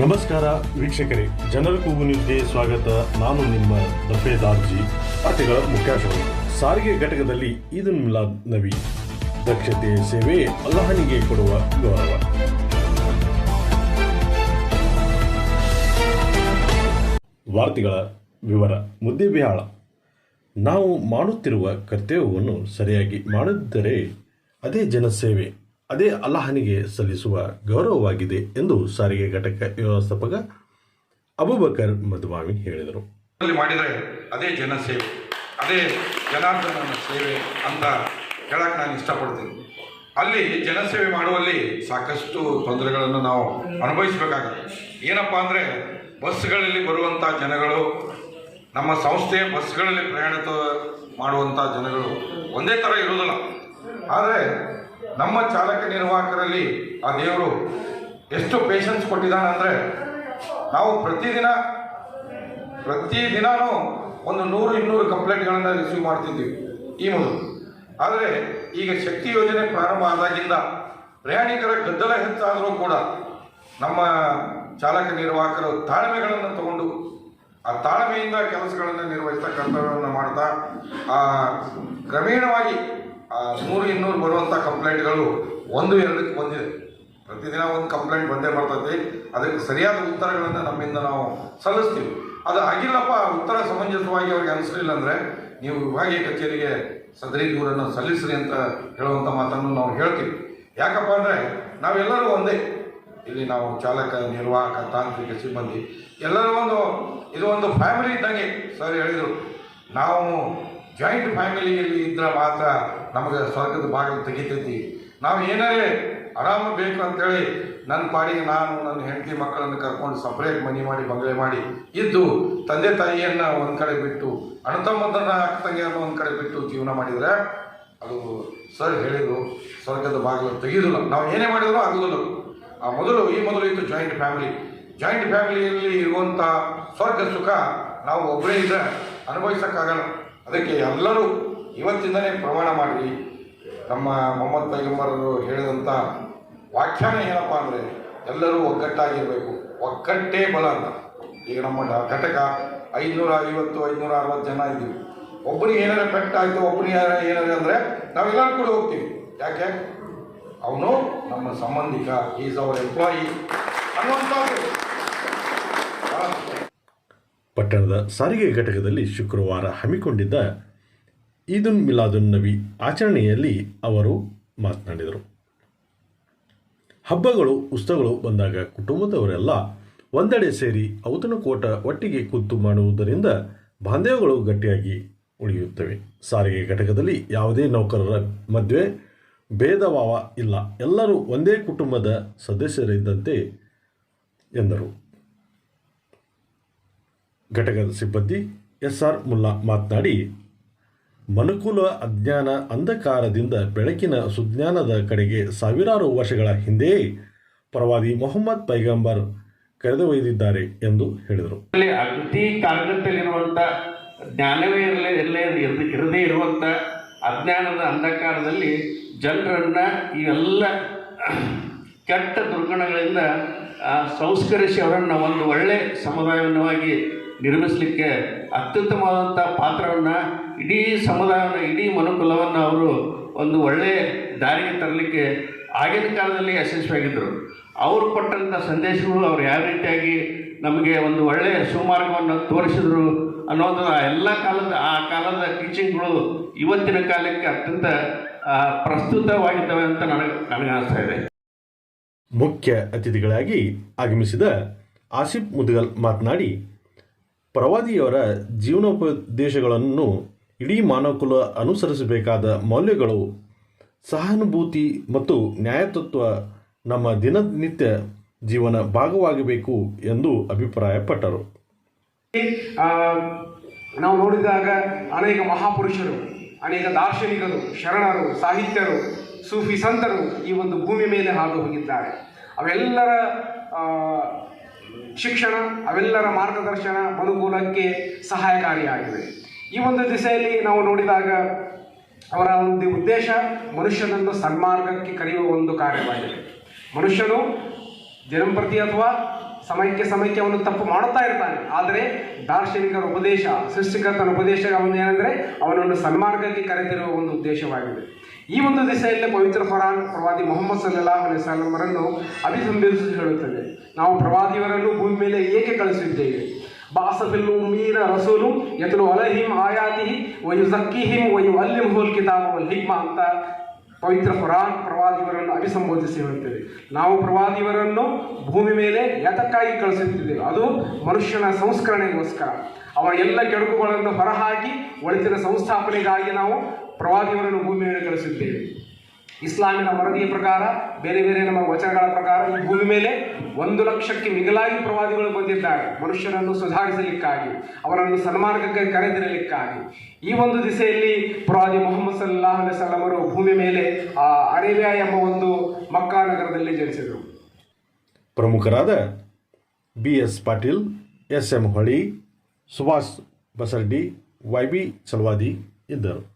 ನಮಸ್ಕಾರ ವೀಕ್ಷಕರೇ ಜನರ ಕೂಗು ನ್ಯೂಸ್ಗೆ ಸ್ವಾಗತ. ನಾನು ನಿಮ್ಮ ದಬ್ಬೆದಾರ್ಜಿ ವಾರ್ತೆಗಳ ಮುಖ್ಯಾಂಶಗಳು ಸಾರಿಗೆ ಘಟಕದಲ್ಲಿ ಈದ್ ಉಲ್ ಮಿಲಾದ್ ನಬಿ. ದಕ್ಷತೆ ಸೇವೆ ಅಲ್ಲಹನಿಗೆ ಕೊಡುವ ಗೌರವ. ವಾರ್ತೆಗಳ ವಿವರ ಮುದ್ದೆಬಿಹಾಳ ನಾವು ಮಾಡುತ್ತಿರುವ ಕರ್ತವ್ಯವನ್ನು ಸರಿಯಾಗಿ ಮಾಡಿದ್ದರೆ ಅದೇ ಜನಸೇವೆ. ಅದೇ ಅಲ್ಲಾಹನಿಗೆ ಸಲ್ಲಿಸುವ ಗೌರವವಾಗಿದೆ ಎಂದು ಸಾರಿಗೆ ಘಟಕ ವ್ಯವಸ್ಥಾಪಕ ಅಬುಬಕರ್ ಮಧುಮಾಮಿ ಹೇಳಿದರು. ಮಾಡಿದರೆ ಅದೇ ಜನಸೇವೆ ಅದೇ ಜನಾರ್ದನ ಸೇವೆ ಅಂತ ಹೇಳಕ್ಕೆ ನಾನು ಇಷ್ಟಪಡ್ತೀನಿ. ಅಲ್ಲಿ ಜನಸೇವೆ ಮಾಡುವಲ್ಲಿ ಸಾಕಷ್ಟು ತೊಂದರೆಗಳನ್ನು ನಾವು ಅನುಭವಿಸಬೇಕಾಗುತ್ತೆ. ಏನಪ್ಪ ಅಂದರೆ, ಬಸ್ಗಳಲ್ಲಿ ಬರುವಂಥ ಜನಗಳು, ನಮ್ಮ ಸಂಸ್ಥೆಯ ಬಸ್ಗಳಲ್ಲಿ ಪ್ರಯಾಣಿತ ಮಾಡುವಂಥ ಜನಗಳು ಒಂದೇ ಥರ ಇರುವುದಿಲ್ಲ. ಆದರೆ ನಮ್ಮ ಚಾಲಕ ನಿರ್ವಾಹಕರಲ್ಲಿ ಆ ದೇವರು ಎಷ್ಟು ಪೇಷನ್ಸ್ ಕೊಟ್ಟಿದ್ದಾನೆ ಅಂದರೆ ನಾವು ಪ್ರತಿದಿನ, ಪ್ರತಿದಿನಾನು ಒಂದು ನೂರು, ಇನ್ನೂರು ಕಂಪ್ಲೇಂಟ್ಗಳನ್ನು ರಿಸೀವ್ ಮಾಡ್ತಿದ್ವಿ ಈ ಮೊದಲು. ಆದರೆ ಈಗ ಶಕ್ತಿ ಯೋಜನೆ ಪ್ರಾರಂಭ ಆದಾಗಿಂದ ಪ್ರಯಾಣಿಕರ ಗದ್ದಲ ಹೆಚ್ಚಾದರೂ ಕೂಡ ನಮ್ಮ ಚಾಲಕ ನಿರ್ವಾಹಕರು ತಾಳ್ಮೆಗಳನ್ನು ತಗೊಂಡು ಆ ತಾಳ್ಮೆಯಿಂದ ಕೆಲಸಗಳನ್ನು ನಿರ್ವಹಿಸ್ತಾ ಕರ್ತವ್ಯವನ್ನು ಮಾಡ್ತಾ, ಆ ಕ್ರಮೇಣವಾಗಿ ಆ ನೂರು ಇನ್ನೂರು ಬರುವಂಥ ಕಂಪ್ಲೇಂಟ್ಗಳು ಒಂದು, ಎರಡಕ್ಕೆ ಬಂದಿದೆ. ಪ್ರತಿದಿನ ಒಂದು ಕಂಪ್ಲೇಂಟ್ ಬಂದೇ ಬರ್ತೈತಿ. ಅದಕ್ಕೆ ಸರಿಯಾದ ಉತ್ತರಗಳನ್ನು ನಮ್ಮಿಂದ ನಾವು ಸಲ್ಲಿಸ್ತೀವಿ. ಅದು ಆಗಿಲ್ಲಪ್ಪ ಉತ್ತರ ಸಮಂಜಸವಾಗಿ ಅವ್ರಿಗೆ ಅನಿಸಲಿಲ್ಲ ಅಂದರೆ ನೀವು ವಿಭಾಗೀಯ ಕಚೇರಿಗೆ ಸದರಿ ದೂರನ್ನು ಸಲ್ಲಿಸ್ರಿ ಅಂತ ಹೇಳುವಂಥ ಮಾತನ್ನು ನಾವು ಹೇಳ್ತೀವಿ. ಯಾಕಪ್ಪ ಅಂದರೆ ನಾವೆಲ್ಲರೂ ಒಂದೇ. ಇಲ್ಲಿ ನಾವು ಚಾಲಕ, ನಿರ್ವಾಹಕ, ತಾಂತ್ರಿಕ ಸಿಬ್ಬಂದಿ ಎಲ್ಲರೂ ಒಂದು, ಇದು ಒಂದು ಫ್ಯಾಮಿಲಿ ಇದ್ದಂಗೆ. ಸರ್ ಹೇಳಿದರು, ನಾವು ಜಾಯಿಂಟ್ ಫ್ಯಾಮಿಲಿಯಲ್ಲಿ ಇದ್ರೆ ಮಾತ್ರ ನಮಗೆ ಸ್ವರ್ಗದ ಬಾಗಿಲು ತೆಗಿತೈತಿ. ನಾವು ಏನಾರೇ ಆರಾಮ ಬೇಕು ಅಂತೇಳಿ ನನ್ನ ಪಾಡಿಗೆ ನಾನು, ನನ್ನ ಹೆಂಡತಿ ಮಕ್ಕಳನ್ನು ಕರ್ಕೊಂಡು ಸಪ್ರೇಟ್ ಮನೆ ಮಾಡಿ, ಬಂಗಲೆ ಮಾಡಿ ಇದ್ದು ತಂದೆ ತಾಯಿಯನ್ನು ಒಂದು ಕಡೆ ಬಿಟ್ಟು, ಅಣ್ಣ ತಮ್ಮಂದನ್ನು ಅಕ್ಕ ತಂಗಿಯನ್ನು ಒಂದು ಕಡೆ ಬಿಟ್ಟು ಜೀವನ ಮಾಡಿದರೆ ಅದು ಸರ್ ಹೇಳಿದರು, ಸ್ವರ್ಗದ ಬಾಗಿಲು ತೆಗೆದಿಲ್ಲ. ನಾವು ಏನೇ ಮಾಡಿದರೂ ಆಗೋದಿಲ್ಲ. ಆ ಮೊದಲು, ಈ ಮೊದಲು ಇತ್ತು ಜಾಯಿಂಟ್ ಫ್ಯಾಮಿಲಿ ಜಾಯಿಂಟ್ ಫ್ಯಾಮಿಲಿಯಲ್ಲಿ ಇರುವಂಥ ಸ್ವರ್ಗ, ಸುಖ ನಾವು ಒಬ್ಬರೇ ಇದ್ದರೆ ಅನುಭವಿಸೋಕ್ಕಾಗಲ್ಲ. ಅದಕ್ಕೆ ಎಲ್ಲರೂ ಇವತ್ತಿಂದಲೇ ಪ್ರಮಾಣ ಮಾಡಿ ನಮ್ಮ ಮೊಹಮ್ಮದ್ ಪೈಗಂಬರರು ಹೇಳಿದಂಥ ವ್ಯಾಖ್ಯಾನ ಏನಪ್ಪ ಅಂದರೆ ಎಲ್ಲರೂ ಒಗ್ಗಟ್ಟಾಗಿರಬೇಕು. ಒಗ್ಗಟ್ಟೇ ಬಲ ಅಂತ. ಈಗ ನಮ್ಮ ಘಟಕ ಐದುನೂರ ಐವತ್ತು ಐದುನೂರ ಅರವತ್ತು ಜನ ಇದ್ದೀವಿ. ಒಬ್ಬರಿಗೆ ಏನಾರ ಪೆಟ್ಟಾಯಿತು ಒಬ್ಬರಿಗೆ ಏನಾರ ಅಂದರೆ ನಾವೆಲ್ಲರೂ ಕೂಡ ಹೋಗ್ತೀವಿ. ಯಾಕೆ? ಅವನು ನಮ್ಮ ಸಂಬಂಧಿಕ ಈಸ್ ಅವರ್ ಎಂಪ್ಲಾಯಿ ಅನ್ನುವಂಥದ್ದು. ಪಟ್ಟಣದ ಸಾರಿಗೆ ಘಟಕದಲ್ಲಿ ಶುಕ್ರವಾರ ಹಮ್ಮಿಕೊಂಡಿದ್ದ ಈದುನ್ ಮಿಲಾದುನ್ ನಬಿ ಆಚರಣೆಯಲ್ಲಿ ಅವರು ಮಾತನಾಡಿದರು. ಹಬ್ಬಗಳು, ಉತ್ಸವಗಳು ಬಂದಾಗ ಕುಟುಂಬದವರೆಲ್ಲ ಒಂದೆಡೆ ಸೇರಿ ಔತಣಕೂಟ ಒಟ್ಟಿಗೆ ಕೂತು ಮಾಡುವುದರಿಂದ ಬಾಂಧವ್ಯಗಳು ಗಟ್ಟಿಯಾಗಿ ಉಳಿಯುತ್ತವೆ. ಸಾರಿಗೆ ಘಟಕದಲ್ಲಿ ಯಾವುದೇ ನೌಕರರ ಮದುವೆ ಭೇದಭಾವ ಇಲ್ಲ. ಎಲ್ಲರೂ ಒಂದೇ ಕುಟುಂಬದ ಸದಸ್ಯರಿದ್ದಂತೆ ಎಂದರು. ಘಟಕದ ಸಿಬ್ಬಂದಿ ಎಸ್ ಆರ್ ಮುಲ್ಲಾ ಮಾತನಾಡಿ, ಮನುಕುಲ ಅಜ್ಞಾನ ಅಂಧಕಾರದಿಂದ ಬೆಳಕಿನ ಸುಜ್ಞಾನದ ಕಡೆಗೆ ಸಾವಿರಾರು ವರ್ಷಗಳ ಹಿಂದೆಯೇ ಪ್ರವಾದಿ ಮೊಹಮ್ಮದ್ ಪೈಗಂಬರ್ ಕರೆದೊಯ್ದಿದ್ದಾರೆ ಎಂದು ಹೇಳಿದರು. ಅಗದಿ ಕಾಗದದಲ್ಲಿರುವಂಥ ಜ್ಞಾನವೇ ಇರಲೇ ಇರಲೇ ಇರದೆ ಇರುವಂಥ ಅಜ್ಞಾನದ ಅಂಧಕಾರದಲ್ಲಿ ಜನರನ್ನ ಇವೆಲ್ಲ ಕೆಟ್ಟ ದುರ್ಗುಣಗಳಿಂದ ಸಂಸ್ಕರಿಸಿ ಅವರನ್ನು ಒಂದು ಒಳ್ಳೆ ಸಮುದಾಯವನ್ನಾಗಿ ನಿರ್ಮಿಸಲಿಕ್ಕೆ ಅತ್ಯುತ್ತಮವಾದಂಥ ಪಾತ್ರವನ್ನು ಇಡೀ ಸಮುದಾಯವನ್ನು, ಇಡೀ ಮನುಕುಲವನ್ನು ಅವರು ಒಂದು ಒಳ್ಳೆಯ ದಾರಿಗೆ ತರಲಿಕ್ಕೆ ಆಗಿನ ಕಾಲದಲ್ಲಿ ಯಶಸ್ವಿಯಾಗಿದ್ದರು. ಅವರು ಕೊಟ್ಟಂಥ ಸಂದೇಶಗಳು ಅವರು ಯಾವ ರೀತಿಯಾಗಿ ನಮಗೆ ಒಂದು ಒಳ್ಳೆಯ ಸುಮಾರ್ಗವನ್ನು ತೋರಿಸಿದರು ಅನ್ನೋದು ಆ ಎಲ್ಲ ಕಾಲದ, ಆ ಕಾಲದ ಟೀಚಿಂಗ್ಗಳು ಇವತ್ತಿನ ಕಾಲಕ್ಕೆ ಅತ್ಯಂತ ಪ್ರಸ್ತುತವಾಗಿದ್ದಾವೆ ಅಂತ ನನಗೆ ನನಗೆ ಅನಿಸ್ತಾ ಇದೆ. ಮುಖ್ಯ ಅತಿಥಿಗಳಾಗಿ ಆಗಮಿಸಿದ ಆಸಿಫ್ ಮುದ್ಗಲ್ ಮಾತನಾಡಿ ಪ್ರವಾದಿಯವರ ಜೀವನೋಪದೇಶಗಳನ್ನು ಇಡೀ ಮಾನವಕುಲ ಅನುಸರಿಸಬೇಕಾದ ಮೌಲ್ಯಗಳು ಸಹಾನುಭೂತಿ ಮತ್ತು ನ್ಯಾಯತತ್ವ ನಮ್ಮ ದಿನನಿತ್ಯ ಜೀವನ ಭಾಗವಾಗಬೇಕು ಎಂದು ಅಭಿಪ್ರಾಯಪಟ್ಟರು. ನಾವು ನೋಡಿದಾಗ ಅನೇಕ ಮಹಾಪುರುಷರು, ಅನೇಕ ದಾರ್ಶನಿಕರು, ಶರಣರು, ಸಾಹಿತ್ಯರು, ಸೂಫಿ ಸಂತರು ಈ ಒಂದು ಭೂಮಿ ಮೇಲೆ ಹಾದು ಹೋಗಿದ್ದಾರೆ. ಅವೆಲ್ಲರ ಶಿಕ್ಷಣ ಅವೆಲ್ಲರ ಮಾರ್ಗದರ್ಶನ ಅನುಕೂಲಕ್ಕೆ ಸಹಾಯಕಾರಿಯಾಗಿದೆ. ಈ ಒಂದು ದಿಸೆಯಲ್ಲಿ ನಾವು ನೋಡಿದಾಗ ಅವರ ಒಂದು ಉದ್ದೇಶ ಮನುಷ್ಯನನ್ನು ಸನ್ಮಾರ್ಗಕ್ಕೆ ಕರೆಯುವ ಒಂದು ಕಾರ್ಯವಾಗಿದೆ. ಮನುಷ್ಯನು ದಿನಂಪ್ರತಿ ಅಥವಾ ಸಮಯಕ್ಕೆ ಸಮಯಕ್ಕೆ ಅವನು ತಪ್ಪು ಮಾಡುತ್ತಾ ಇರ್ತಾನೆ. ಆದರೆ ದಾರ್ಶನಿಕರ ಉಪದೇಶ, ಸೃಷ್ಟಿಕರ್ತನ ಉಪದೇಶ ಏನಂದರೆ ಅವನನ್ನು ಸನ್ಮಾರ್ಗಕ್ಕೆ ಕರೆತಿರುವ ಒಂದು ಉದ್ದೇಶವಾಗಿದೆ. ಈ ಒಂದು ದಿಸೆಯಲ್ಲೇ ಪವಿತ್ರ ಫರಾನ್ ಪ್ರವಾದಿ ಮೊಹಮ್ಮದ್ ಸಲ್ಲಾಹ್ ಅಲೈಹಿ ಸಲಮರನ್ನು ಅಭಿಸಂಬಿಸಿ ಹೇಳುತ್ತದೆ. ನಾವು ಪ್ರವಾದಿಯವರನ್ನು ಭೂಮಿ ಮೇಲೆ ಏಕೆ ಕಳಿಸಿದ್ದೇವೆ? ಬಾಸಫಿಲ್ ಮೀರ ರಸೂಲು ಯತಲು ಅಲಹಿಂ ಆಯಾತಿ ವಯು ಜಕ್ಕಿಹಿಂ ವಯು ಅಲ್ಲಿಹುಲ್ ಕಿತಾಬ ಕಿತಾಬ್ ಅಂತ ಪವಿತ್ರ ಕುರಾನ್ ಪ್ರವಾದಿವರನ್ನು ಅಭಿಸಂಬೋಧಿಸಿ ಹೇಳ್ತೇವೆ ನಾವು ಪ್ರವಾದಿವರನ್ನು ಭೂಮಿ ಮೇಲೆ ಯಾತಕ್ಕಾಗಿ ಕಳಿಸುತ್ತಿದ್ದೇವೆ? ಅದು ಮನುಷ್ಯನ ಸಂಸ್ಕರಣೆಗೋಸ್ಕರ. ಅವರ ಎಲ್ಲ ಕೆಡುಕುಗಳನ್ನು ಹೊರಹಾಕಿ ಒಳಿತಿನ ಸಂಸ್ಥಾಪನೆಗಾಗಿ ನಾವು ಪ್ರವಾದಿವರನ್ನು ಭೂಮಿ ಮೇಲೆ ಕಳಿಸುತ್ತೇವೆ. ಇಸ್ಲಾಮಿನ ವರದಿಯ ಪ್ರಕಾರ, ಬೇರೆ ಬೇರೆ ನಮ್ಮ ವಚನಗಳ ಪ್ರಕಾರ ಈ ಭೂಮಿ ಮೇಲೆ ಒಂದು ಲಕ್ಷಕ್ಕೆ ಮಿಗಿಲಾಗಿ ಪ್ರವಾದಿಗಳು ಬಂದಿದ್ದಾರೆ. ಮನುಷ್ಯರನ್ನು ಸುಧಾರಿಸಲಿಕ್ಕಾಗಿ ಅವರನ್ನು ಸನ್ಮಾರ್ಗಕ್ಕೆ ಕರೆದಿರಲಿಕ್ಕಾಗಿ. ಈ ಒಂದು ದಿಸೆಯಲ್ಲಿ ಪ್ರವಾದಿ ಮೊಹಮ್ಮದ್ ಸಲ್ಲಾಹ್ ಅವರು ಭೂಮಿ ಮೇಲೆ, ಆ, ಅರೇಬಿಯಾ ಎಂಬ ಒಂದು ಮಕ್ಕಾ ನಗರದಲ್ಲಿ ಜನಿಸಿದರು. ಪ್ರಮುಖರಾದ B S Patil, S M Holi, Subhash Basardi, Y B Chalwadi ಇದ್ದರು.